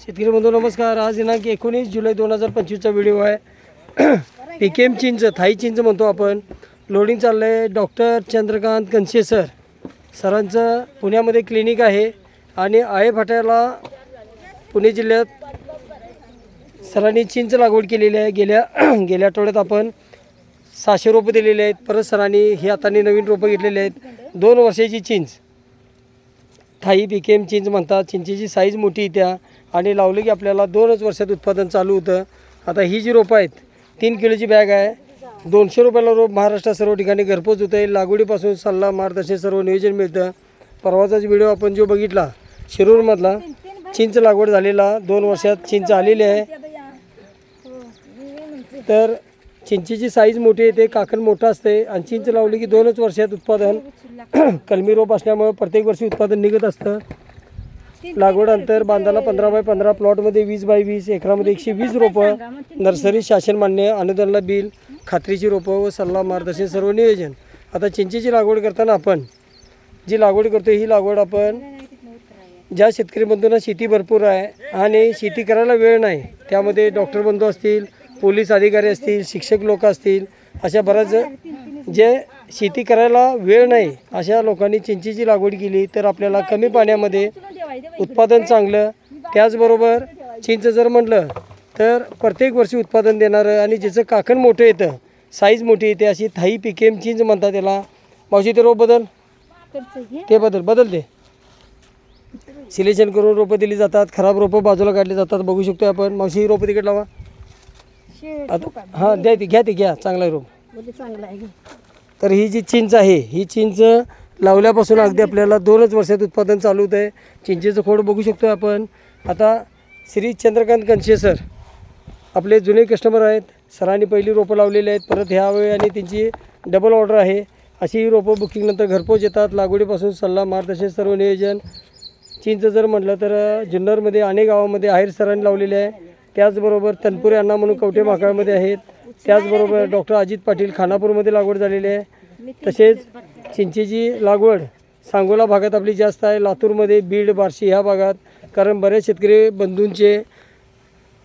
शेतकरी बंधू नमस्कार. आज दिनांक एकोणीस जुलै दोन हजार पंचवीसचा व्हिडिओ आहे. पी के एम चिंच थाई चिंच म्हणतो आपण. लोडिंग चाललं आहे डॉक्टर चंद्रकांत कनशे सर. सरांचं पुण्यामध्ये क्लिनिक आहे. आणि आय फाट्याला पुणे जिल्ह्यात सरांनी चिंच लागवड केलेली आहे. गेल्या गेल्या आठवड्यात आपण सहाशे रोपं दिलेले आहेत. परत सरांनी हे हाताने नवीन रोपं घेतलेले आहेत. दोन वर्षाची चिंच. थाई पिकेम चिंच म्हणतात. चिंचेची साईज मोठी त्या. आणि लावली की आपल्याला दोनच वर्षात उत्पादन चालू होतं. आता ही जी रोपं आहेत तीन किलोची बॅग आहे. दोनशे रुपयाला रोप महाराष्ट्रात सर्व ठिकाणी घरपोच होतं. आहे लागवडीपासून सल्ला मार्गदर्शन सर्व नियोजन मिळतं. परवाचाच व्हिडिओ आपण जो बघितला शिरूरमधला चिंच लागवड झालेला दोन वर्षात चिंच आलेली आहे. तर चिंचेची साईज मोठी येते काकण मोठं असते आणि चिंच लावली की दोनच वर्षात उत्पादन. कलमी रोप असल्यामुळं प्रत्येक वर्षी उत्पादन निघत असतं. लागवड अंतर बांधाला पंधरा बाय पंधरा प्लॉटमध्ये वीस बाय वीस एकरामध्ये एकशे वीस रोपं नर्सरी शासन मान्य अनुदानला बिल खात्रीची रोपं व सल्ला मार्गदर्शन सर्व नियोजन. आता चिंचेची लागवड करताना आपण जी लागवड करतो ही लागवड आपण ज्या शेतकरी बंधूंना शेती भरपूर आहे आणि शेती करायला वेळ नाही त्यामध्ये डॉक्टर बंधू असतील पोलीस अधिकारी असतील शिक्षक लोक असतील अशा बऱ्याच जे शेती करायला वेळ नाही अशा लोकांनी चिंचेची लागवड केली तर आपल्याला कमी पाण्यामध्ये उत्पादन चांगलं. त्याचबरोबर चिंच जर म्हटलं तर प्रत्येक वर्षी उत्पादन देणारं आणि ज्याचं काकण मोठं येतं साईज मोठी येते अशी थाई पिकेम चिंच म्हणतात त्याला. मावशी ते रोप बदल. ते बदल बदल ते सिलेक्शन करून रोपं दिली जातात खराब रोपं बाजूला काढली जातात बघू शकतो आपण. मावशी रोपं तिकडे लावा. आता हां द्या ती घ्या ती घ्या चांगला आहे रोप चांगला आहे. तर ही जी चिंच आहे ही चिंच लावल्यापासून अगदी आपल्याला दोनच वर्षात उत्पादन चालू होतं आहे चिंचेचं खोड बघू शकतो आपण. आता श्री चंद्रकांत कनशे सर आपले जुने कस्टमर आहेत. सरांनी पहिली रोपं लावलेली आहेत. परत ह्यावेळी आणि त्यांची डबल ऑर्डर आहे. अशी ही रोपं बुकिंगनंतर घरपोच येतात. लागवडीपासून सल्ला मार्गदर्शन सर्व नियोजन. चिंच जर म्हटलं तर जुन्नरमध्ये अनेक गावामध्ये आहेर सरांनी लावलेले आहे. त्याचबरोबर तनपुरे अण्णा म्हणून कवठे माकाळमध्ये आहेत. त्याचबरोबर डॉक्टर अजित पाटील खानापूरमध्ये लागवड झालेली आहे. तसेच चिंचेची लागवड सांगोला भागात आपली जास्त आहे. लातूरमध्ये बीड बार्शी ह्या भागात कारण बरेच शेतकरी बंधूंचे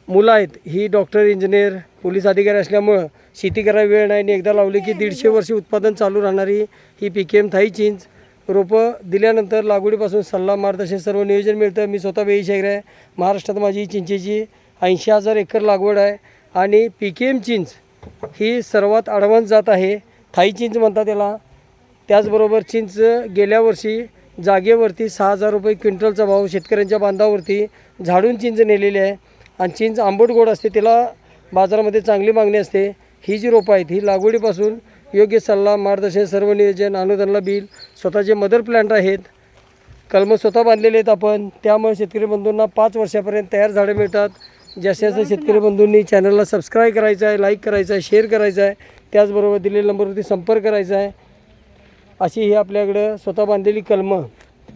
मुलं आहेत. ही डॉक्टर इंजिनियर पोलीस अधिकारी असल्यामुळं शेती करायला वेळ नाही आणि एकदा लावली की दीडशे वर्ष उत्पादन चालू राहणारी ही पी के एम थाई चिंच. रोपं दिल्यानंतर लागवडीपासून सल्ला मार्गदर्शन सर्व नियोजन मिळतं. मी स्वतः वेळी शेखर आहे. महाराष्ट्रात माझी चिंचेची ऐंशी हजार एकर लागवड आहे. आणि पी के एम चिंच ही सर्वात ॲडव्हान्स जात आहे. थाई चिंच म्हणतात त्याला त्याचबरोबर चिंच गेल्या वर्षी जागेवरती सहा हजार रुपये क्विंटलचा भाव शेतकऱ्यांच्या बांधावरती झाडून चिंच नेलेली आहे. आणि चिंच आंबट गोड असते त्याला बाजारामध्ये चांगली मागणी असते. ही जी रोपं आहेत ही लागवडीपासून योग्य सल्ला मार्गदर्शन सर्व नियोजन अनुदानला बिल स्वतःचे मदर प्लॅन्ट आहेत. कलमं स्वतः बांधलेले आहेत आपण. त्यामुळे शेतकरी बंधूंना पाच वर्षापर्यंत तयार झाडं मिळतात. जास्तीत जास्त शेतकरी बंधूंनी चॅनलला सबस्क्राईब करायचं आहे लाईक करायचं आहे शेअर करायचं आहे त्याचबरोबर दिलेल्या नंबरवरती संपर्क करायचा आहे. अशी ही आपल्याकडं स्वतः बांधलेली कलमं.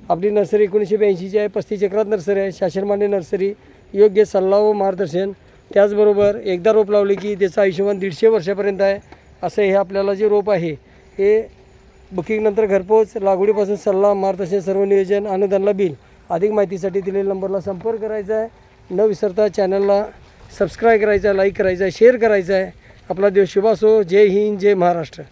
आपली नर्सरी एकोणीसशे ब्याऐंशीची आहे पस्तीस चक्रात नर्सरी आहे शासनमान्य नर्सरी योग्य सल्ला व मार्गदर्शन. त्याचबरोबर एकदा रोप लावले की त्याचं आयुष्यमान दीडशे वर्षापर्यंत आहे. असं हे आपल्याला जे रोप आहे हे बुकिंगनंतर घरपोच लागवडीपासून सल्ला मार्गदर्शन सर्व नियोजन अनुदानला बिल अधिक माहितीसाठी दिलेल्या नंबरला संपर्क करायचा आहे. न विसरता चॅनलला सबस्क्राईब करायचा आहे लाईक करायचा आहे शेअर करायचा आहे. आपला देश शुभ असो जय हिंद जय महाराष्ट्र.